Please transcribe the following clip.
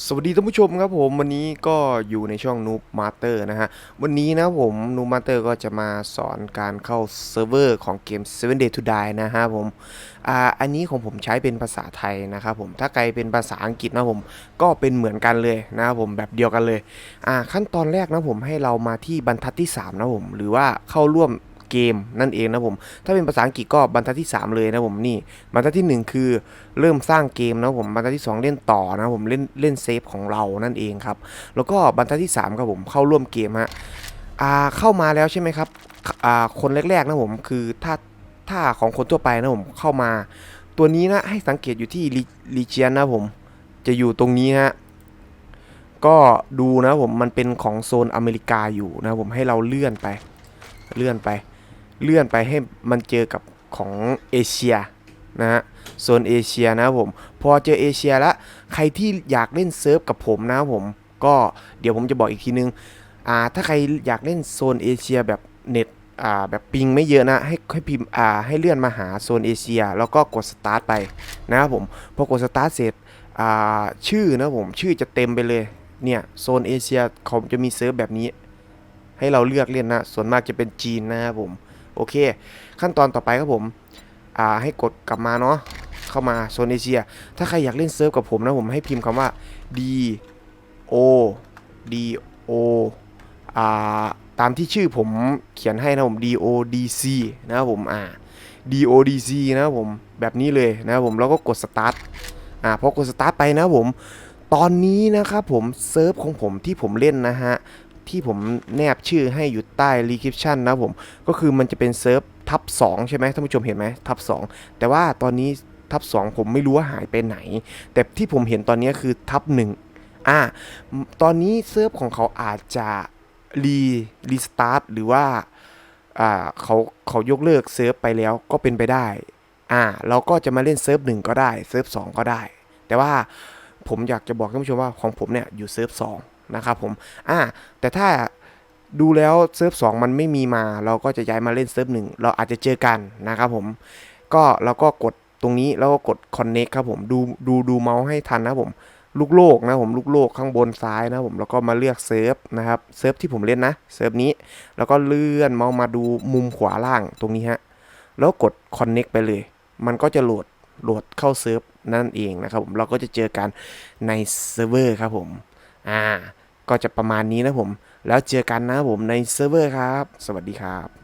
สวัสดีท่านผู้ชมครับผมวันนี้ก็อยู่ในช่อง Noob Master นะฮะ วันนี้นะผม Noob Master ก็จะมาสอนการเข้าเซิร์ฟเวอร์ของเกม Seven Day to Die นะฮะผมอ่าอันนี้ของผมใช้เป็นภาษาไทยนะครับผมถ้าใครเป็นภาษาอังกฤษนะผมก็เป็นเหมือนกันเลยนะครับผมแบบเดียวกันเลยอ่าขั้นตอนแรกนะผมให้เรามาที่บรรทัดที่ 3 นะผม หรือว่าเข้าร่วม กมนั่นเองนะผม ถ้าเป็นภาษาอังกฤษก็บรรทัดที่ 3 เลยนะผมนี่บรรทัดที่ 1 คือเริ่มสร้างเกมนะผมบรรทัดที่ 2 เล่นต่อนะผมเล่นเล่นเซฟของเรานั่นเองครับแล้วก็บรรทัดที่3ครับผมเข้าร่วมเกมฮะอ่าเข้ามาแล้วใช่ไหมครับอ่าคนแรกๆนะผมคือถ้าถ้าของคนทั่วไปนะผมเข้ามา ตัวนี้นะให้สังเกตอยู่ที่ลีเจียนนะผมจะอยู่ตรงนี้ฮะก็ดูนะผมมันเป็นของโซนอเมริกาอยู่นะผมให้เราเลื่อนไป เลื่อนไป เลื่อนไปให้มันเจอกับของเอเชียนะฮะโซนเอเชียนะครับผม พอเจอเอเชียแล้วใครที่อยากเล่นเซิร์ฟกับผมนะครับผม ก็เดี๋ยวผมจะบอกอีกทีนึงอ่าถ้าใครอยากเล่นโซนเอเชียแบบเน็ตอ่าแบบปิงไม่เยอะนะให้ให้พิมพ์อ่าให้เลื่อนมาหาโซนเอเชีย แล้วก็กดสตาร์ทไปนะครับผมพอกดสตาร์ทเสร็จอ่าชื่อนะผมชื่อจะเต็มไปเลยเนี่ยโซนเอเชียเขาจะมีเซิร์ฟแบบนี้ ให้เราเลือกเล่นนะส่วนมากจะเป็นจีนนะครับผม โอเค ขั้นตอนต่อไปครับผมอ่าให้กดกลับมาเนาะเข้ามาโซนเอเชีย ถ้าใครอยากเล่นเซิร์ฟกับผมนะผมให้พิมพ์คำว่า D O D O อ่าตามที่ชื่อผมเขียนให้นะผม D O D C นะครับผมอ่า D O D C นะครับผมแบบนี้เลยนะครับผมแล้วก็กดสตาร์ทอ่าพอกดสตาร์ทไปนะครับผมตอนนี้นะครับผมเซิร์ฟของผมที่ผมเล่นนะฮะ ที่ผมแนบชื่อให้อยู่ใต้ description นะผม ก็คือมันจะเป็นเซิร์ฟทับ2ใช่ไหมท่านผู้ชมเห็นไหมทับ2 แต่ว่าตอนนี้ทับ2ผมไม่รู้ว่าหายไปไหน แต่ที่ผมเห็นตอนนี้คือทับ1อ่าตอนนี้เซิร์ฟของเขาอาจจะรีรีสตาร์ทหรือว่าอ่าเขาเขายกเลิกเซิร์ฟไปแล้วก็เป็นไปได้อ่าเราก็จะมาเล่นเซิร์ฟหนึ่งก็ได้เซิร์ฟสองก็ได้ แต่ว่าผมอยากจะบอกท่านผู้ชมว่าของผมเนี่ยอยู่เซิร์ฟสอง นะครับผมอ่าแต่ถ้าดูแล้วเซิร์ฟสองมันไม่มีมา เราก็จะย้ายมาเล่นเซิร์ฟหนึ่งเราอาจจะเจอกันนะครับผมก็เราก็กดตรงนี้แล้วก็กด connect ครับผมดูดูดูเมาส์ให้ทันนะผมลูกโลกนะผมลูกโลกข้างบนซ้ายนะผมแล้วก็มาเลือกเซิร์ฟนะครับเซิร์ฟที่ผมเล่นนะเซิร์ฟนี้ แล้วก็เลื่อนเมาส์มาดูมุมขวาล่างตรงนี้ฮะแล้วกด connect ไปเลย มันก็จะโหลดโหลดเข้าเซิร์ฟนั่นเองนะครับผมเราก็จะเจอกันในเซิร์ฟเวอร์ครับผมอ่า ก็จะประมาณนี้นะผม แล้วเจอกันนะผมในเซิร์ฟเวอร์ครับ สวัสดีครับ